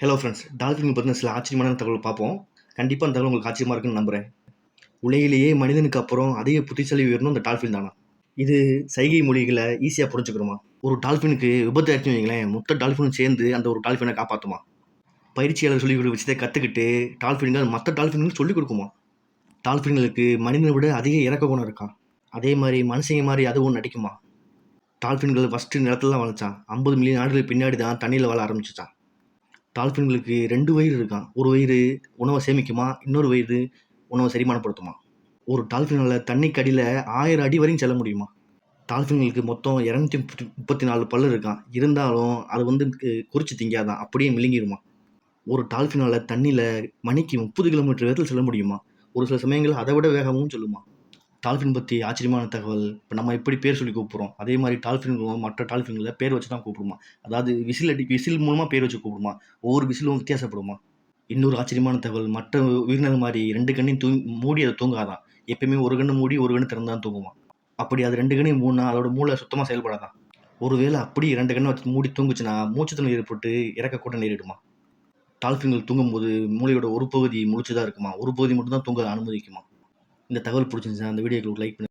Hello friends dolphin பற்றின சில ஆச்சரியமான தகவல் பார்ப்போம். கண்டிப்பாக அந்த தகவல் உங்களுக்கு ஆச்சரியமாக இருக்குன்னு நம்புகிறேன் உலகிலேயே மனிதனுக்கு அப்புறம் அதிக புத்திசாலி உயரணும் அந்த டால்ஃபின் தானா? இது சைகை மொழிகளை ஈஸியாக புரிஞ்சுக்கிறோமா ஒரு டால்ஃபினுக்கு விபத்து ஆச்சுன்னு வைங்களேன் மொத்த டால்ஃபினும் சேர்ந்து அந்த ஒரு டால்ஃபினை காப்பாற்றுமா பயிற்சியாளர் சொல்லிக் கொடுக்க விஷயத்தை கற்றுக்கிட்டு டால்ஃபின்கள் மற்ற டால்ஃபின்களுக்கு சொல்லிக் கொடுக்குமா? டால்ஃபின்களுக்கு மனிதனை விட அதிக இறக்க குணம் இருக்கான் அதே மாதிரி மனுஷங்க மாதிரி அதுவும் நடிக்குமா? டால்ஃபின்கள் ஃபஸ்ட்டு நிலத்தில் தான் வளர்ச்சான் ஐம்பது மில்லியன் ஆண்டுகள் பின்னாடி தான் தண்ணியில் வாழ ஆரம்பிச்சிச்சான் டால்ஃபின்களுக்கு ரெண்டு வயிறு இருக்கான். ஒரு வயிறு உணவை சேமிக்குமா? இன்னொரு வயிறு உணவை செரிமானப்படுத்துமா? ஒரு டால்ஃபினால் தண்ணிக்கு அடியில் ஆயிரம் அடி வரையும் செல்ல முடியுமா? டால்ஃபின்களுக்கு மொத்தம் இரநூத்தி முப்பத்தி முப்பத்தி நாலு பல்லு இருக்கான். இருந்தாலும் அது வந்து குறித்து திங்காதான் அப்படியே மிழுங்கிருமா ஒரு டால்ஃபினால் தண்ணியில் மணிக்கு முப்பது கிலோமீட்டர் வேகத்தில் செல்ல முடியுமா? ஒரு சில சமயங்களில் அதை விட வேகமும் சொல்லுமா? டால்ஃபின் பற்றி ஆச்சரியமான தகவல். இப்போ நம்ம எப்படி பேர் சொல்லி கூப்பிட்றோம்? அதே மாதிரி டால்ஃபின்களும் மற்ற டால்ஃபின்களை பேர் வச்சு தான் கூப்பிடுமா? அதாவது விசில் அடி விசில் மூலமாக பேர் வச்சு கூப்பிடுமா? ஒவ்வொரு விசிலும் வித்தியாசப்படுமா? இன்னொரு ஆச்சரியமான தகவல் மற்ற உயிரினர் மாதிரி ரெண்டு கண்ணையும் தூங்கி மூடி அதை தூங்காதான். எப்பயுமே ஒரு கண்ணு மூடி ஒரு கண்ணு திறந்து தான் தூங்குமா? அப்படி அது ரெண்டு கண்ணையும் மூணா அதோட மூளை சுத்தமாக செயல்படாதான் ஒருவேளை அப்படி ரெண்டு கண்ணை வச்சு மூடி தூங்குச்சுன்னா மூச்சுத்திணறல் ஏற்பட்டு இறக்கக்கூட நேரிடுமா? டால்ஃபின்கள் தூங்கும்போது மூளையோட ஒரு பகுதி முழிச்சு தான் இருக்குமா? ஒரு பகுதி மட்டும் தான் தூங்க அனுமதிக்குமா? இந்த தகவல் பிடிச்சிருந்துச்சுன்னா அந்த வீடியோக்கு லைக் பண்ணி